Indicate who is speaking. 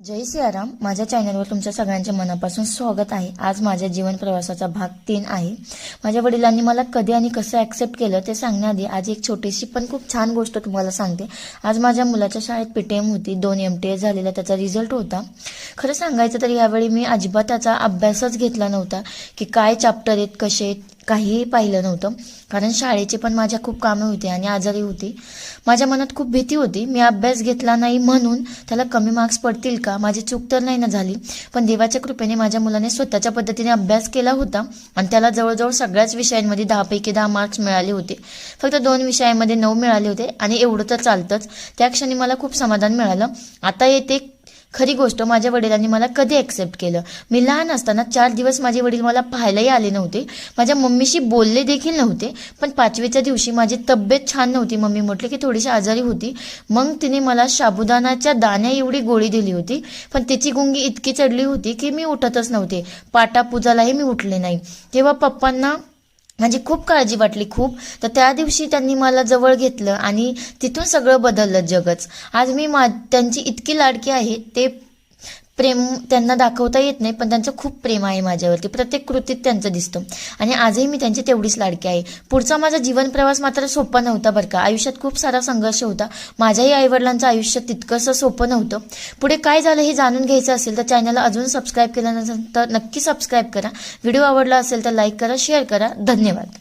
Speaker 1: जय सियाराम. माझ्या चॅनलवर तुमच्या सगळ्यांच्या मनापासून स्वागत आहे. आज माझ्या जीवन प्रवासाचा भाग तीन आहे. माझ्या वडिलांनी मला कधी आणि कसं ॲक्सेप्ट केलं ते सांगण्याआधी आज एक छोटीशी पण खूप छान गोष्ट तुम्हाला सांगते. आज माझ्या मुलाच्या शाळेत पीटीएम होती. दोन एम टी एस झालेला त्याचा रिझल्ट होता. खरं सांगायचं तर यावेळी मी अजिबात त्याचा अभ्यासच घेतला नव्हता. की काय चॅप्टर आहेत कसे आहेत काहीही पाहिलं नव्हतं. कारण शाळेचे पण माझ्या खूप कामं होती आणि आजारी होती. माझ्या मनात खूप भीती होती. मी अभ्यास घेतला नाही म्हणून त्याला कमी मार्क्स पडतील का? माझी चूक तर नाही ना झाली. पण देवाच्या कृपेने माझ्या मुलाने स्वतःच्या पद्धतीने अभ्यास केला होता आणि त्याला जवळजवळ सगळ्याच विषयांमध्ये दहापैकी दहा मार्क्स मिळाले होते. फक्त दोन विषयांमध्ये नऊ मिळाले होते आणि एवढं तर चालतंच. त्या क्षणी मला खूप समाधान मिळालं. आता येते खरी गोष्ट माझ्या वडिलांनी मला कधी ॲक्सेप्ट केलं? मी लहान असताना चार दिवस माझे वडील मला पाहायलाही आले नव्हते. माझ्या मम्मीशी बोलले देखील नव्हते पण पाचवीच्या दिवशी माझी तब्येत छान नव्हती. मम्मी म्हटले की थोडीशी आजारी होती. मग तिने मला शाबुदानाच्या दाण्या एवढी गोळी दिली होती पण तिची गुंगी इतकी चढली होती की मी उठतच नव्हते. पाटापूजालाही मी उठले नाही. तेव्हा पप्पांना माझी खूप काळजी वाटली खूप. तर त्या दिवशी त्यांनी मला जवळ घेतलं आणि तिथून सगळं बदललं जगच. आज मी मा त्यांची इतकी लाडकी आहे ते प्रेम त्यांना दाखवता येत नाही पण त्यांचं खूप प्रेम आहे माझ्यावरती. प्रत्येक कृतीत त्यांचं दिसतं. आणि आजही मी त्यांची तेवढीच लाडकी आहे. पुढचा माझा जीवन प्रवास मात्र सोपा नव्हता बरं का. आयुष्यात खूप सारा संघर्ष होता. माझ्याही आईवडिलांचं आयुष्य तितकंसं सोपं नव्हतं. पुढे काय झालं हे जाणून घ्यायचं असेल तर चॅनलला अजून सबस्क्राईब केल्यानंतर नक्की सबस्क्राईब करा. व्हिडिओ आवडला असेल तर लाईक करा शेअर करा. धन्यवाद.